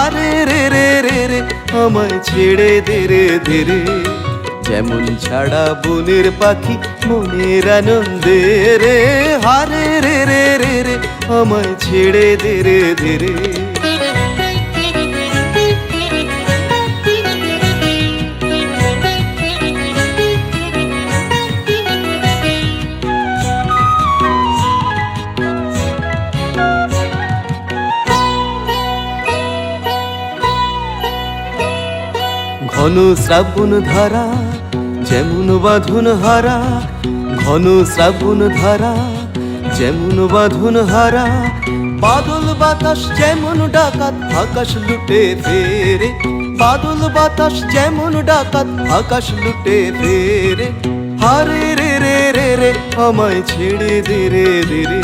আরে রে রে রে রে, আমায় ছেড়ে দে রে দে রে। যেমন ছাড়া বনের পাখি মনের আনন্দে রে। হারে রে রে রে রে, আমায় ছেড়ে দে রে দে রে। ঘন শ্রাবণ ধারা, যেমন বাঁধন হারা, ঘন শ্রাবণ ধারা, যেমন বাঁধন হারা। বাদল বাতাস যেমন ডাকাত, আকাশ লুটে ফেরে। বাদল বাতাস যেমন ডাকাত, আকাশ লুটে ফেরে। হারে রে রে রে রে, আমায় ছেড়ে দে রে দে রে।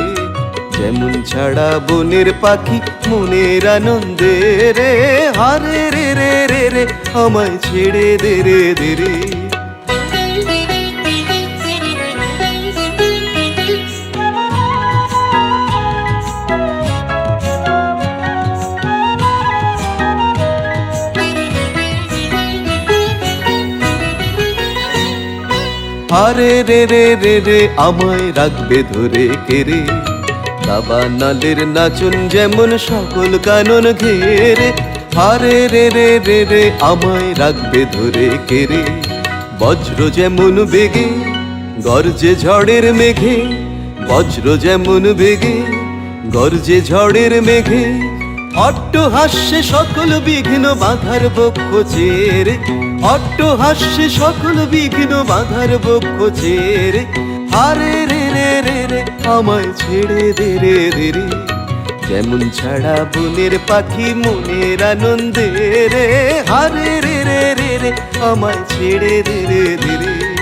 যেমন ছাড়া বনের পাখি মনের আনন্দে রে। হারে রে রে আমায় ছেড়ে দে রে দে রে। আরে রে রে রে রে, আমায় রাখবে ধরে কেরে দাবা নালের নাচন যেমন সকল কানন ঘেরে আরে রে রে রে রে, আমায় রাখবে ধরে কেরে বজ্র যেমন বেগে, গর্জে ঝড়ের মেঘে, বজ্র যেমন বেগে, গর্জে ঝড়ের মেঘে। অট্ট হাস্যে সকল বিঘ্ন বাধার বক্ষ চেরে। অট্ট হাস্যে সকল বিঘ্ন বাধার বক্ষ চেরে। হারে রে রে রে রে, আমায় ছেড়ে দে রে রে রে। যেমন ছাড়া বনের পাখি মনের আনন্দে রে, হারে রে রে রে রে, আমায় ছেড়ে রে রে রে রে।